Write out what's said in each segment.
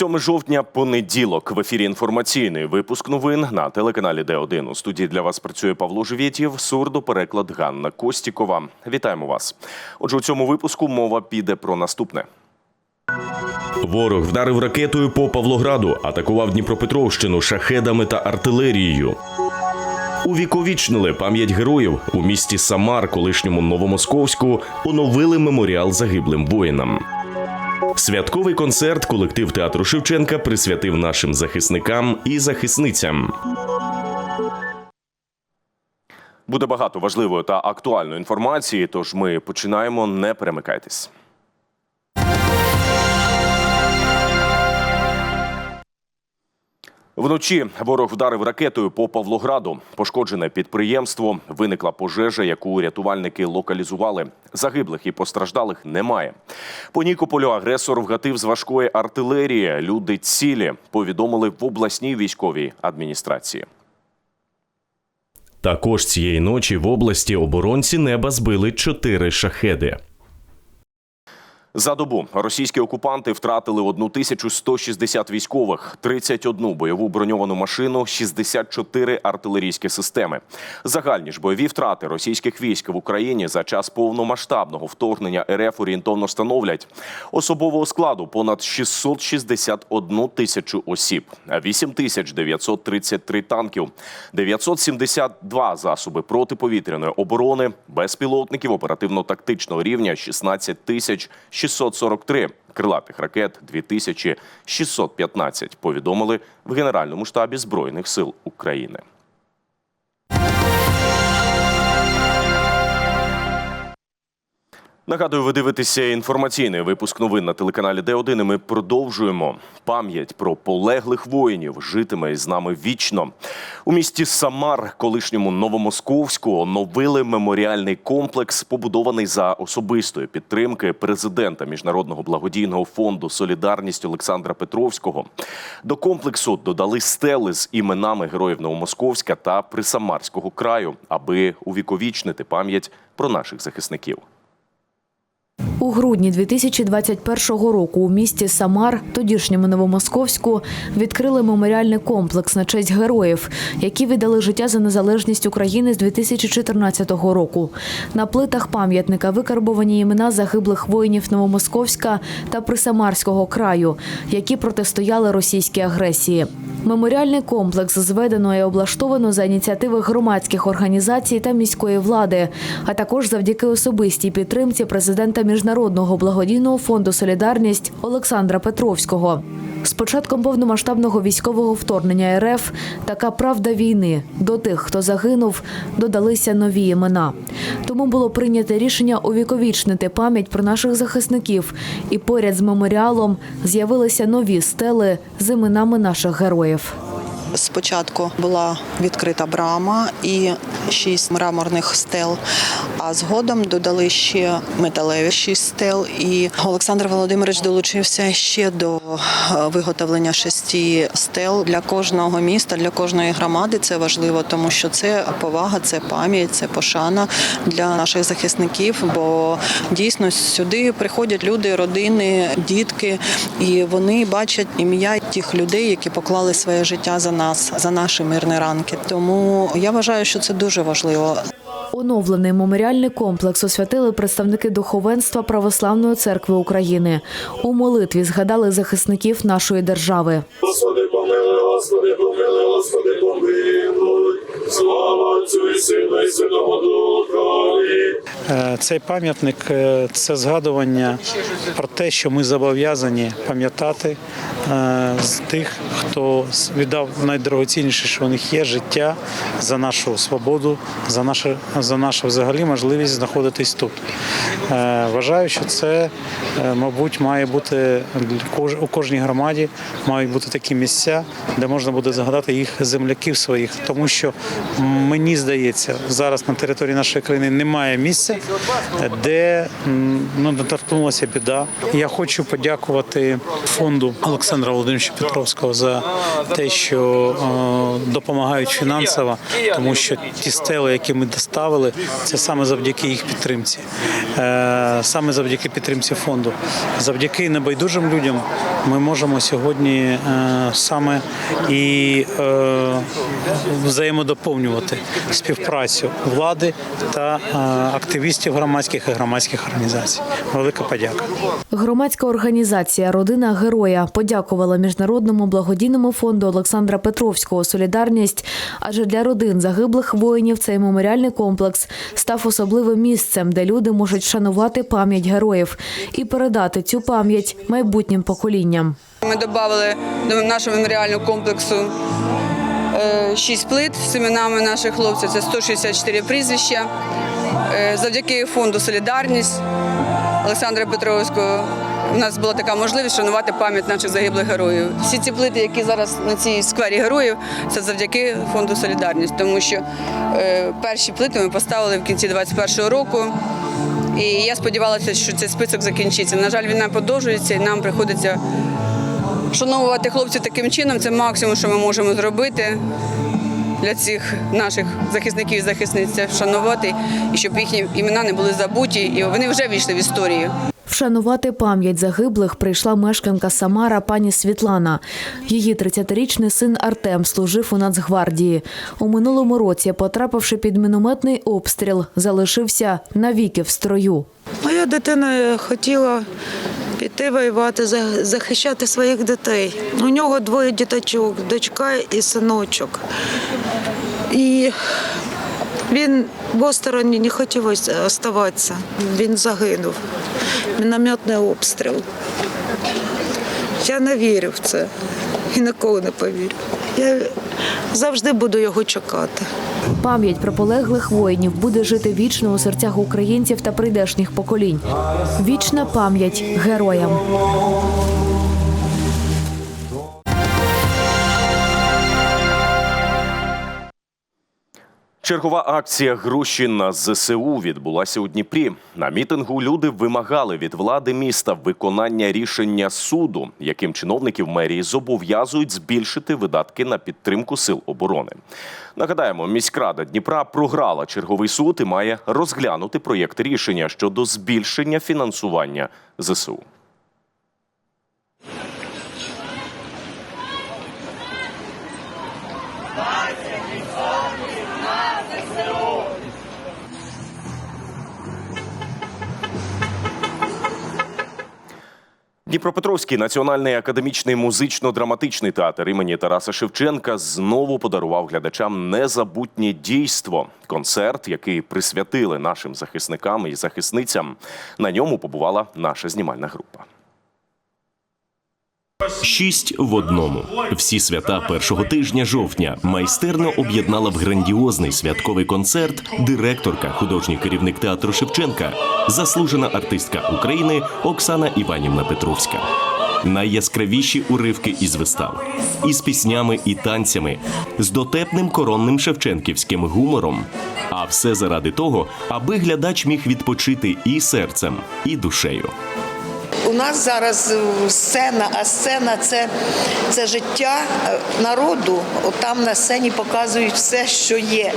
7 жовтня, понеділок. В ефірі інформаційний випуск новин на телеканалі Д1. У студії для вас працює Павло Живєтєв, сурдопереклад Ганна Костікова. Вітаємо вас. Отже, у цьому випуску мова піде про наступне. Ворог вдарив ракетою по Павлограду, атакував Дніпропетровщину шахедами та артилерією. Увіковічнили пам'ять героїв у місті Самар, колишньому Новомосковську, оновили меморіал загиблим воїнам. Святковий концерт колектив театру Шевченка присвятив нашим захисникам і захисницям. Буде багато важливої та актуальної інформації, тож ми починаємо. Не перемикайтесь. Вночі ворог вдарив ракетою по Павлограду. Пошкоджене підприємство. Виникла пожежа, яку рятувальники локалізували. Загиблих і постраждалих немає. По Нікополю агресор вгатив з важкої артилерії. Люди цілі повідомили в обласній військовій адміністрації. Також цієї ночі в області оборонці неба збили чотири шахеди. За добу російські окупанти втратили 1160 військових, 31 бойову броньовану машину, 64 артилерійські системи. Загальні ж бойові втрати російських військ в Україні за час повномасштабного вторгнення РФ орієнтовно становлять особового складу понад 661 тисячу осіб, 8933 танків, 972 засоби протиповітряної оборони, безпілотників оперативно-тактичного рівня 16 тисяч 643, крилатих ракет 2615, повідомили в Генеральному штабі Збройних сил України. Нагадую, ви дивитеся інформаційний випуск новин на телеканалі Д1. і Ми продовжуємо. Пам'ять про полеглих воїнів житиме з нами вічно. У місті Самар, колишньому Новомосковську, оновили меморіальний комплекс, побудований за особистої підтримки президента Міжнародного благодійного фонду Солідарність Олександра Петровського. До комплексу додали стели з іменами героїв Новомосковська та Присамарського краю, аби увіковічнити пам'ять про наших захисників. У грудні 2021 року у місті Самар, тодішньому Новомосковську, відкрили меморіальний комплекс на честь героїв, які віддали життя за незалежність України з 2014 року. На плитах пам'ятника викарбовані імена загиблих воїнів Новомосковська та Присамарського краю, які протистояли російській агресії. Меморіальний комплекс зведено і облаштовано за ініціативи громадських організацій та міської влади, а також завдяки особистій підтримці президента Міжнародного благодійного фонду Солідарність Олександра Петровського. З початком повномасштабного військового вторгнення РФ така правда війни до тих, хто загинув, додалися нові імена. Тому було прийнято рішення увіковічнити пам'ять про наших захисників, і поряд з меморіалом з'явилися нові стели з іменами наших героїв. Спочатку була відкрита брама і шість мраморних стел, а згодом додали ще металеві шість стел. І Олександр Володимирович долучився ще до е, виготовлення шести стел для кожного міста, для кожної громади. Це важливо, тому що це повага, це пам'ять, це пошана для наших захисників. Бо дійсно сюди приходять люди, родини, дітки, і вони бачать ім'я тих людей, які поклали своє життя за нас, за наші мирні ранки. Тому я вважаю, що це дуже важливо. Оновлений меморіальний комплекс освятили представники духовенства Православної церкви України. У молитві згадали захисників нашої держави. Господи, помилуй, Господи, помилуй, Господи, помилуй. Слава Отцю і Сину і Святому Духові. Е, Цей пам'ятник е, це згадування про те, що ми зобов'язані пам'ятати е, з тих, хто віддав найдорогоцінніше, що у них є життя за нашу свободу, за нашу, за нашу взагалі можливість знаходитись тут. Вважаю, що це, мабуть, має бути у кожній громаді мають бути такі місця, де можна буде згадати їх земляків своїх, тому що мені здається, зараз на території нашої країни немає місця, де ну, не торкнулася біда. Я хочу подякувати фонду Олександра Володимировича Петровського за те, що допомагають фінансово, тому що ті стели, які ми доставили, це саме завдяки їх підтримці, Е, саме завдяки підтримці фонду. Завдяки небайдужим людям ми можемо сьогодні е, саме і е, взаємодоповнювати співпрацю влади та активістів громадських і громадських організацій. Велика подяка. Громадська організація Родина героя подякувала міжнародному благодійному фонду Олександра Петровського Солідарність. Адже для родин загиблих воїнів цей меморіальний комплекс став особливим місцем, де люди можуть вшанувати пам'ять героїв і передати цю пам'ять майбутнім поколінням. Ми додали до нашого меморіального комплексу е, шість плит з іменами наших хлопців. Це 164 прізвища. Е, Завдяки фонду Солідарність Олександра Петровського у нас була така можливість шанувати пам'ять наших загиблих героїв. Всі ці плити, які зараз на цій сквері героїв, це завдяки фонду Солідарність, тому що е, перші плити ми поставили в кінці 21-го року. І я сподівалася, що цей список закінчиться. На жаль, війна продовжується, і нам приходиться Шановувати хлопців таким чином це максимум, що ми можемо зробити для цих наших захисників і захисниць. Це вшанувати і щоб їхні імена не були забуті, і вони вже війшли в історію. Вшанувати пам'ять загиблих прийшла мешканка Самара пані Світлана. Її 30-річний син Артем служив у Нацгвардії. У минулому році, потрапивши під мінометний обстріл, залишився навіки в строю. Моя дитина хотіла піти воювати, захищати своїх дітей. У нього двоє діточок, дочка і синочок. І він в остороні не хотів оставатися. Він загинув. Мінометний обстріл. Я не вірю в це і ніколи не повірю. Я завжди буду його чекати. Пам'ять про полеглих воїнів буде жити вічно у серцях українців та прийдешніх поколінь. Вічна пам'ять героям. Чергова акція Гроші на ЗСУ відбулася у Дніпрі. На мітингу люди вимагали від влади міста виконання рішення суду, яким чиновників мерії зобов'язують збільшити видатки на підтримку сил оборони. Нагадаємо, міськрада Дніпра програла черговий суд і має розглянути проєкт рішення щодо збільшення фінансування ЗСУ. Дніпропетровський національний академічний музично-драматичний театр імені Тараса Шевченка знову подарував глядачам незабутнє дійство. Концерт, який присвятили нашим захисникам і захисницям. На ньому побувала наша знімальна група. Шість в одному. Всі свята першого тижня жовтня майстерно об'єднала в грандіозний святковий концерт директорка, художній керівник театру Шевченка, заслужена артистка України Оксана Іванівна Петровська. Найяскравіші уривки із вистав із піснями і танцями, з дотепним коронним шевченківським гумором. А все заради того, аби глядач міг відпочити і серцем, і душею. У нас зараз е, сцена, а сцена це, це життя е, народу. Там на сцені показують все, що є.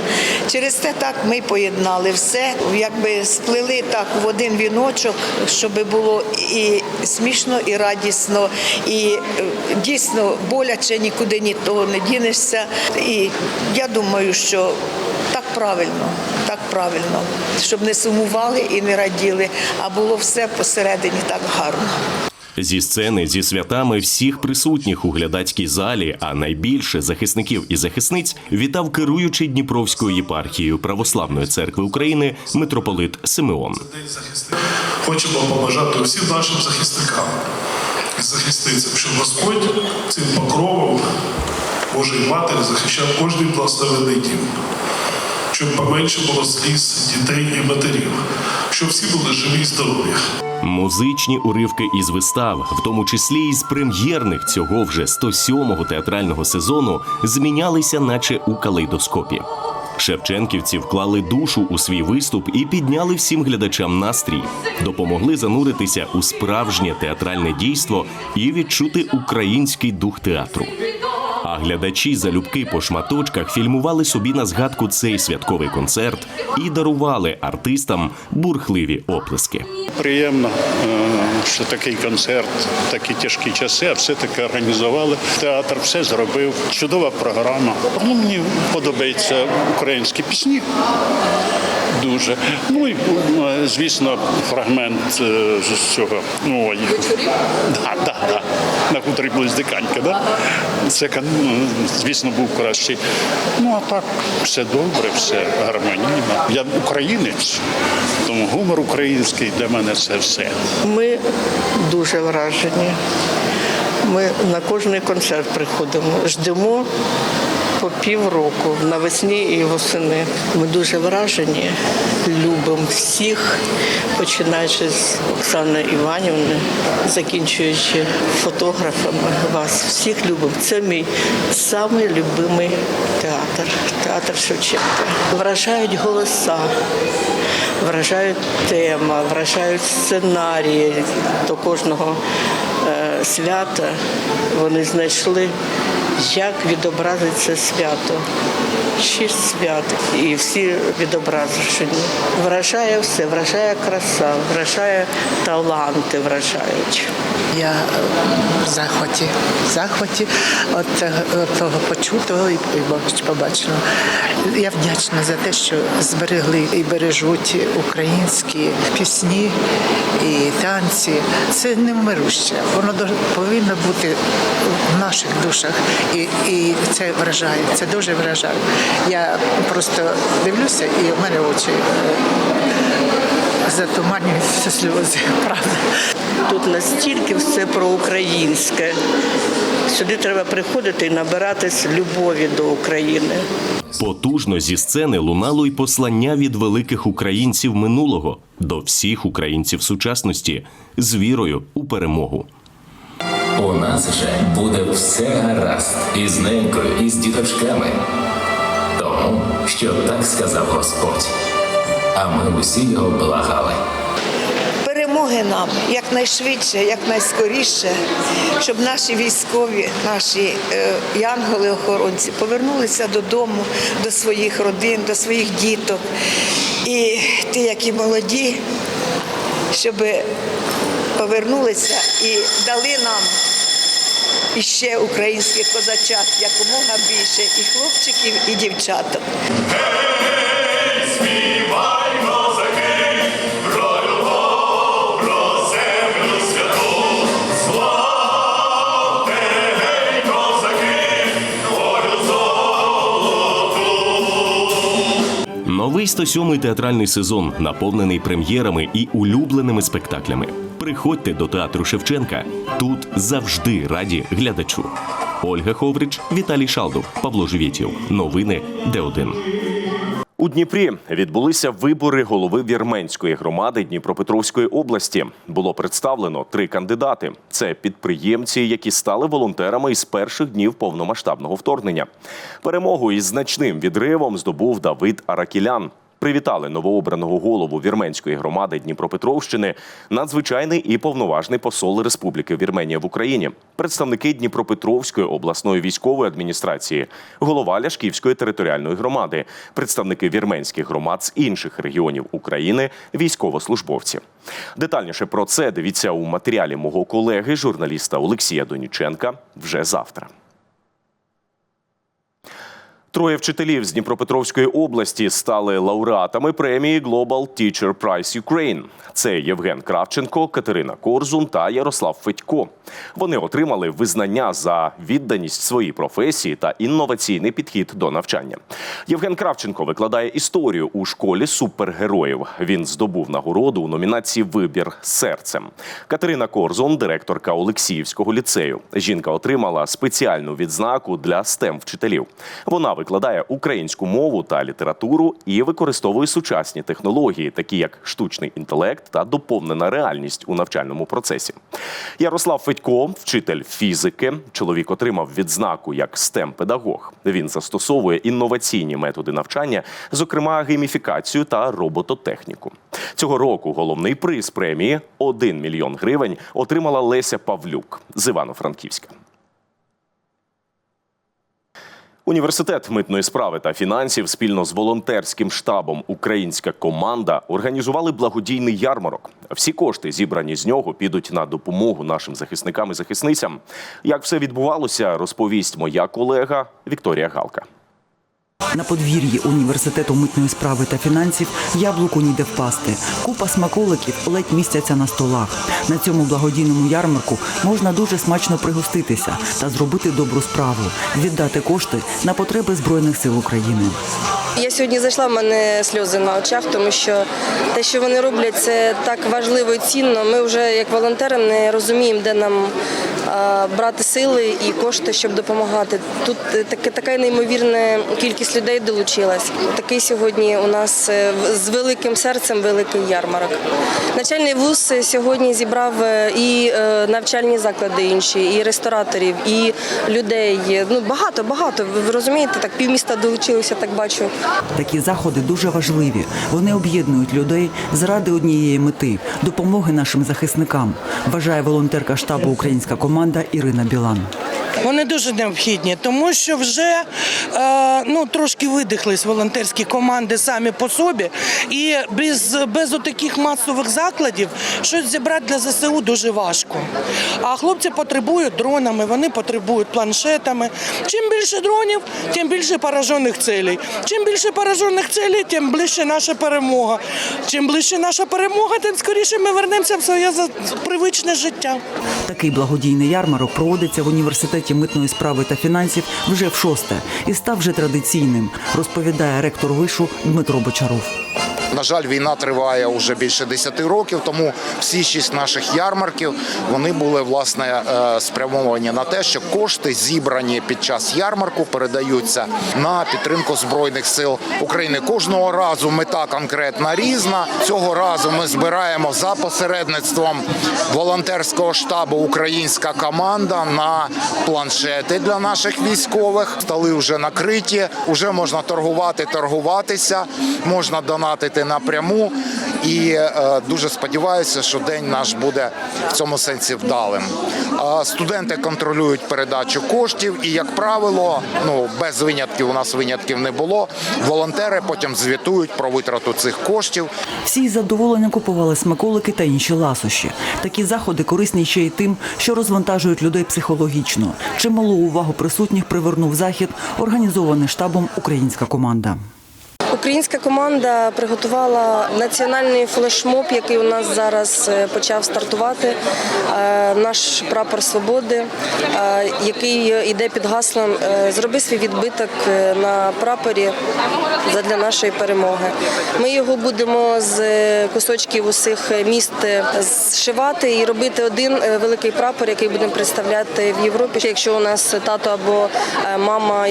Через це так ми поєднали все, якби сплели так в один віночок, щоб було і смішно, і радісно, і е, дійсно боляче нікуди ні того не дінешся. І я думаю, що правильно, так правильно, щоб не сумували і не раділи, а було все посередині так гарно. Зі сцени зі святами всіх присутніх у глядацькій залі, а найбільше захисників і захисниць вітав керуючий Дніпровською єпархією Православної церкви України митрополит Симеон. Хочемо побажати усім нашим захисникам і захисницям, щоб Господь цим покровом Божої Матері захищав кожний благословений дім, щоб поменше було сліз дітей і матерів, щоб всі були живі і здорові. Музичні уривки із вистав, в тому числі із прем'єрних цього вже 107-го театрального сезону, змінялися, наче у калейдоскопі. Шевченківці вклали душу у свій виступ і підняли всім глядачам настрій, допомогли зануритися у справжнє театральне дійство і відчути український дух театру. А глядачі залюбки по шматочках фільмували собі на згадку цей святковий концерт і дарували артистам бурхливі оплески. Приємно, е, що такий концерт, такі тяжкі часи, а все-таки організували. Театр все зробив. Чудова програма. Ну, мені подобаються українські пісні. Дуже. Ну і е, звісно, фрагмент е, з цього. Ну. Да, да, да. На хуторі Близдиканька, да? Це, ну, звісно, був кращий. Ну а так, все добре, все гармонійно. Я українець, тому гумор український для мене це все. Ми дуже вражені. Ми на кожний концерт приходимо, ждемо по півроку навесні і восени. Ми дуже вражені, любимо всіх, починаючи з Оксани Іванівни, закінчуючи фотографами вас. Всіх любимо. Це мій самий любимий театр, театр Шевченка. Вражають голоса вражають тема, вражають сценарії до кожного свята. Вони знайшли, як відобразить це свято. Шість свят і всі відображені. Вражає все, вражає краса, вражає таланти, вражають. Я е, в захваті, в захваті от того, почутого і побаченого. Я вдячна за те, що зберегли і бережуть українські пісні і танці. Це невмируще. Воно до- повинно бути в наших душах, і, і це вражає. Це дуже вражає. Я просто дивлюся, і в мене очі е, затуманюються сльози. Правда. Тут настільки все про українське. Сюди треба приходити і набиратись любові до України. Потужно зі сцени лунало й послання від великих українців минулого до всіх українців сучасності з вірою у перемогу. У нас же буде все гаразд із ненькою, і з діточками. Тому, що так сказав Господь. А ми усі його благали. Перемоги нам якнайшвидше, якнайскоріше, щоб наші військові, наші е, янголи-охоронці повернулися додому, до своїх родин, до своїх діток. І ті, які молоді, щоб повернулися і дали нам іще українських козачат якомога більше, і хлопчиків, і дівчаток. Новий 107-й театральний сезон наповнений прем'єрами і улюбленими спектаклями. Приходьте до театру Шевченка. Тут завжди раді глядачу. Ольга Ховрич, Віталій Шалдов, Павло Живєтєв. Новини Д1. У Дніпрі відбулися вибори голови вірменської громади Дніпропетровської області. Було представлено три кандидати: це підприємці, які стали волонтерами із перших днів повномасштабного вторгнення. Перемогу із значним відривом здобув Давид Аракілян. Привітали новообраного голову вірменської громади Дніпропетровщини, надзвичайний і повноважний посол Республіки Вірменія в Україні, представники Дніпропетровської обласної військової адміністрації, голова Ляшківської територіальної громади, представники вірменських громад з інших регіонів України, військовослужбовці. Детальніше про це дивіться у матеріалі мого колеги, журналіста Олексія Доніченка, вже завтра. Троє вчителів з Дніпропетровської області стали лауреатами премії Global Teacher Prize Ukraine. Це Євген Кравченко, Катерина Корзун та Ярослав Федько. Вони отримали визнання за відданість своїй професії та інноваційний підхід до навчання. Євген Кравченко викладає історію у школі супергероїв. Він здобув нагороду у номінації Вибір серцем. Катерина Корзун, директорка Олексіївського ліцею. Жінка отримала спеціальну відзнаку для stem вчителів. Вона викладає українську мову та літературу і використовує сучасні технології, такі як штучний інтелект та доповнена реальність у навчальному процесі. Ярослав Федько, вчитель фізики. Чоловік отримав відзнаку як stem педагог Він застосовує інноваційні методи навчання, зокрема гейміфікацію та робототехніку. Цього року головний приз премії 1 мільйон гривень отримала Леся Павлюк з Івано-Франківська. Університет митної справи та фінансів спільно з волонтерським штабом Українська команда організували благодійний ярмарок. Всі кошти, зібрані з нього, підуть на допомогу нашим захисникам і захисницям. Як все відбувалося, розповість моя колега Вікторія Галка. На подвір'ї університету митної справи та фінансів яблуку ніде впасти. Купа смаколиків ледь містяться на столах. На цьому благодійному ярмарку можна дуже смачно пригоститися та зробити добру справу, віддати кошти на потреби збройних сил України. Я сьогодні зайшла, в мене сльози на очах, тому що те, що вони роблять, це так важливо і цінно. Ми вже як волонтери не розуміємо, де нам брати сили і кошти, щоб допомагати. Тут е, така неймовірна кількість людей долучилась. Такий сьогодні у нас е, з великим серцем великий ярмарок. Начальний вуз сьогодні зібрав е, і навчальні заклади інші, і рестораторів, і людей. Ну багато, багато. Ви розумієте, так півміста долучилося, так бачу. Такі заходи дуже важливі. Вони об'єднують людей заради однієї мети допомоги нашим захисникам. Вважає волонтерка штабу Українська команда Ірина Білан. Вони дуже необхідні, тому що вже е, ну трошки видихлись волонтерські команди самі по собі, і без, без отаких масових закладів щось зібрати для ЗСУ дуже важко. А хлопці потребують дронами, вони потребують планшетами. Чим більше дронів, тим більше поражених целей. Чим більше поражених цілей, тим ближче наша перемога. Чим ближче наша перемога, тим скоріше ми вернемося в своє привичне життя. Такий благодійний ярмарок проводиться в університеті митної справи та фінансів вже в шосте і став вже традиційним, розповідає ректор вишу Дмитро Бочаров. На жаль, війна триває вже більше 10 років, тому всі шість наших ярмарків вони були власне е, спрямовані на те, що кошти зібрані під час ярмарку передаються на підтримку збройних сил України. Кожного разу мета конкретна різна. Цього разу ми збираємо за посередництвом волонтерського штабу Українська команда на планшети для наших військових. Столи вже накриті, вже можна торгувати, торгуватися, можна донатити напряму. І е, дуже сподіваюся, що день наш буде в цьому сенсі вдалим. Студенти контролюють передачу коштів, і як правило, ну без винятків у нас винятків не було. Волонтери потім звітують про витрату цих коштів. Всі із задоволенням купували смаколики та інші ласощі. Такі заходи корисні ще й тим, що розвантажують людей психологічно. Чималу увагу присутніх привернув захід, організований штабом Українська команда. Українська команда приготувала національний флешмоб, який у нас зараз е, почав стартувати. Е, Наш прапор свободи, е, який йде під гаслом Зроби свій відбиток на прапорі для нашої перемоги. Ми його будемо з кусочків усіх міст зшивати і робити один великий прапор, який будемо представляти в Європі. Якщо у нас тато або мама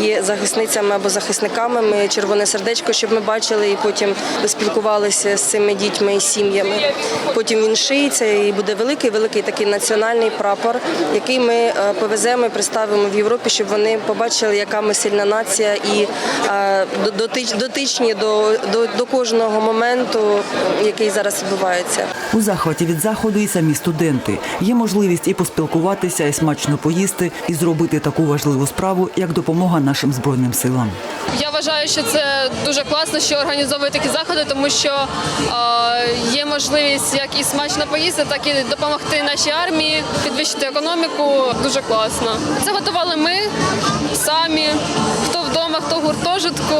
є захисницями або захисниками, ми червоне сердечко, щоб ми бачили і потім спілкувалися з цими дітьми і сім'ями. Потім він шиється і буде великий, великий такий національний прапор, який ми е, повеземо і представимо в Європі, щоб вони побачили, яка ми сильна нація і е, дотичні до, до, до кожного моменту, який зараз відбувається. У захваті від заходу і самі студенти. Є можливість і поспілкуватися, і смачно поїсти, і зробити таку важливу справу, як допомога нашим збройним силам. Я вважаю, що це дуже класно, що організовують такі заходи, тому що е, є можливість як і смачно поїсти, так і допомогти нашій армії, підвищити економіку. Дуже класно. Це готували ми самі. В гуртожитку.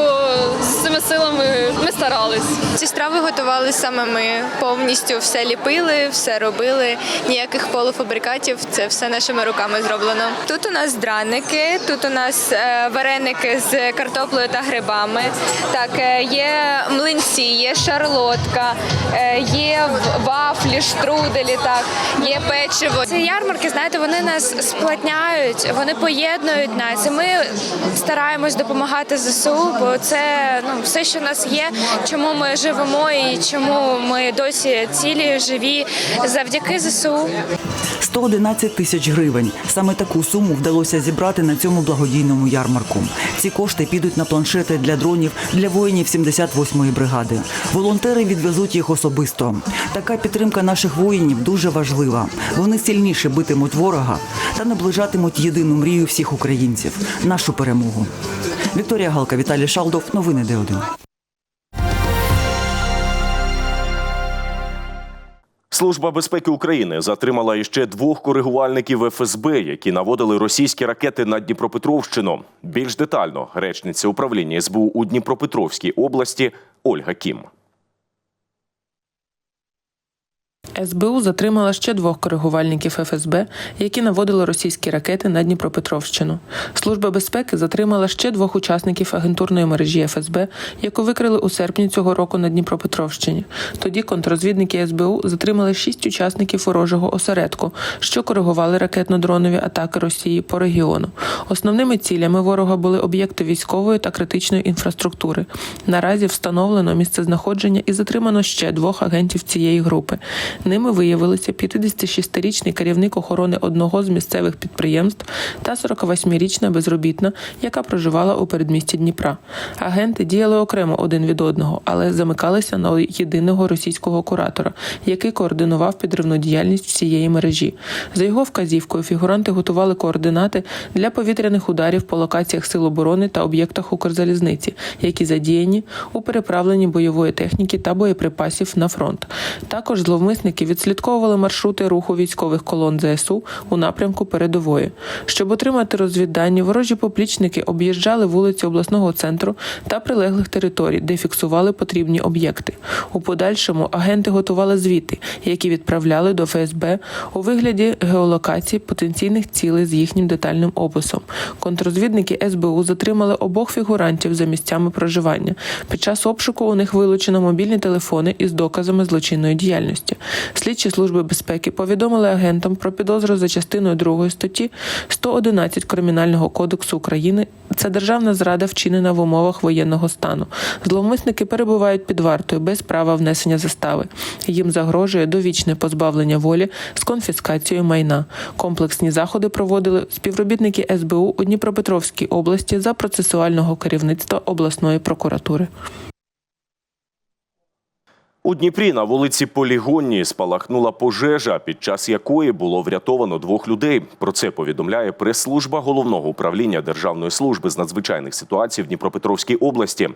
З цими силами ми старались. Ці страви готували саме ми. Повністю все ліпили, все робили. Ніяких полуфабрикатів. Це все нашими руками зроблено. Тут у нас драники, тут у нас е, вареники з картоплею та грибами. Так, е, є млинці, є шарлотка, е, є вафлі, штруделі. Так, є печиво. Ці ярмарки, знаєте, вони нас сплотняють, вони поєднують нас. І ми стараємось допомагати ЗСУ, бо це ну все, що в нас є, чому ми живемо і чому ми досі цілі, живі завдяки ЗСУ. 111 тисяч гривень. Саме таку суму вдалося зібрати на цьому благодійному ярмарку. Ці кошти підуть на планшети для дронів для воїнів 78-ї бригади. Волонтери відвезуть їх особисто. Така підтримка наших воїнів дуже важлива. Вони сильніше битимуть ворога та наближатимуть єдину мрію всіх українців нашу перемогу. Вікторія Галка, Віталій Шалдов. Новини Д1. Служба безпеки України затримала іще двох коригувальників ФСБ, які наводили російські ракети на Дніпропетровщину. Більш детально речниця управління СБУ у Дніпропетровській області Ольга Кім. СБУ затримала ще двох коригувальників ФСБ, які наводили російські ракети на Дніпропетровщину. Служба безпеки затримала ще двох учасників агентурної мережі ФСБ, яку викрили у серпні цього року на Дніпропетровщині. Тоді контррозвідники СБУ затримали шість учасників ворожого осередку, що коригували ракетно-дронові атаки Росії по регіону. Основними цілями ворога були об'єкти військової та критичної інфраструктури. Наразі встановлено місцезнаходження і затримано ще двох агентів цієї групи. Ними виявилися 56-річний керівник охорони одного з місцевих підприємств та 48-річна безробітна, яка проживала у передмісті Дніпра. Агенти діяли окремо один від одного, але замикалися на єдиного російського куратора, який координував підривну діяльність всієї мережі. За його вказівкою фігуранти готували координати для повітряних ударів по локаціях сил оборони та об'єктах Укрзалізниці, які задіяні у переправленні бойової техніки та боєприпасів на фронт. Також зловмисники відслідковували маршрути руху військових колон ЗСУ у напрямку передової. Щоб отримати розвіддані, ворожі поплічники об'їжджали вулиці обласного центру та прилеглих територій, де фіксували потрібні об'єкти. У подальшому агенти готували звіти, які відправляли до ФСБ у вигляді геолокації потенційних цілей з їхнім детальним описом. Контррозвідники СБУ затримали обох фігурантів за місцями проживання. Під час обшуку у них вилучено мобільні телефони із доказами злочинної діяльності. Слідчі служби безпеки повідомили агентам про підозру за частиною 2 статті 111 Кримінального кодексу України. Це державна зрада вчинена в умовах воєнного стану. Зловмисники перебувають під вартою без права внесення застави. Їм загрожує довічне позбавлення волі з конфіскацією майна. Комплексні заходи проводили співробітники СБУ у Дніпропетровській області за процесуального керівництва обласної прокуратури. У Дніпрі на вулиці Полігонній спалахнула пожежа, під час якої було врятовано двох людей. Про це повідомляє прес-служба головного управління Державної служби з надзвичайних ситуацій в Дніпропетровській області.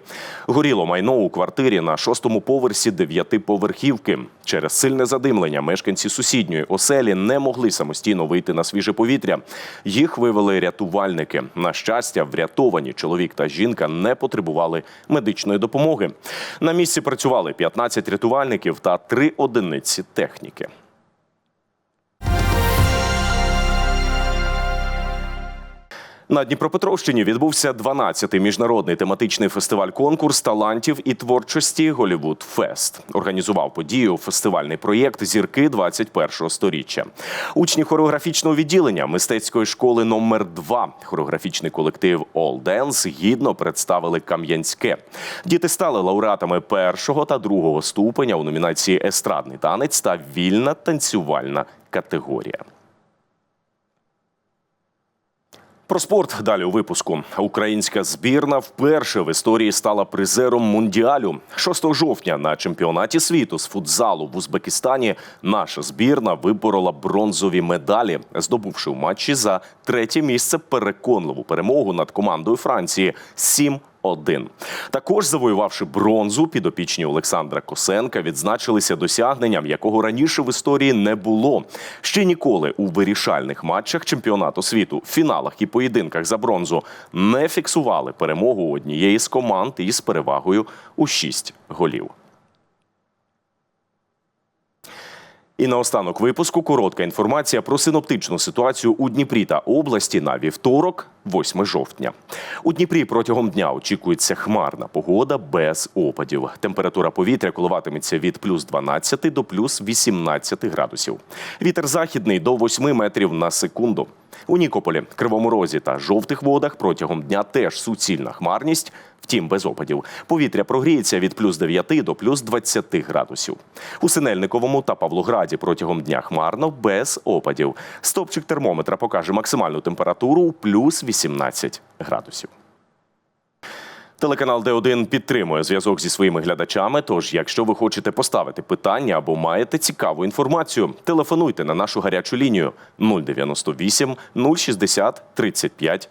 Горіло майно у квартирі на шостому поверсі дев'ятиповерхівки. Через сильне задимлення мешканці сусідньої оселі не могли самостійно вийти на свіже повітря. Їх вивели рятувальники. На щастя, врятовані чоловік та жінка не потребували медичної допомоги. На місці працювали 15 рятувальників та три одиниці техніки. На Дніпропетровщині відбувся 12-й міжнародний тематичний фестиваль-конкурс талантів і творчості Голівуд Фест. Організував подію фестивальний проєкт Зірки 21-го сторіччя. Учні хореографічного відділення мистецької школи номер 2 хореографічний колектив All Dance гідно представили Кам'янське. Діти стали лауреатами першого та другого ступеня у номінації Естрадний танець та вільна танцювальна категорія. Про спорт далі у випуску. Українська збірна вперше в історії стала призером мундіалю. 6 жовтня на чемпіонаті світу з футзалу в Узбекистані наша збірна виборола бронзові медалі, здобувши в матчі за третє місце переконливу перемогу над командою Франції 7 1 Також завоювавши бронзу, підопічні Олександра Косенка відзначилися досягненням, якого раніше в історії не було. Ще ніколи у вирішальних матчах чемпіонату світу, фіналах і поєдинках за бронзу не фіксували перемогу однієї з команд із перевагою у 6 голів. І наостанок випуску коротка інформація про синоптичну ситуацію у Дніпрі та області на вівторок, 8 жовтня. У Дніпрі протягом дня очікується хмарна погода без опадів. Температура повітря коливатиметься від плюс 12 до плюс 18 градусів. Вітер західний до 8 метрів на секунду. У Нікополі, Кривому Розі та жовтих водах протягом дня теж суцільна хмарність. Втім, без опадів. Повітря прогріється від плюс 9 до плюс 20 градусів. У Синельниковому та Павлограді протягом дня хмарно без опадів. Стопчик термометра покаже максимальну температуру у плюс 18 градусів. Телеканал Д1 підтримує зв'язок зі своїми глядачами. Тож, якщо ви хочете поставити питання або маєте цікаву інформацію, телефонуйте на нашу гарячу лінію 098 060 35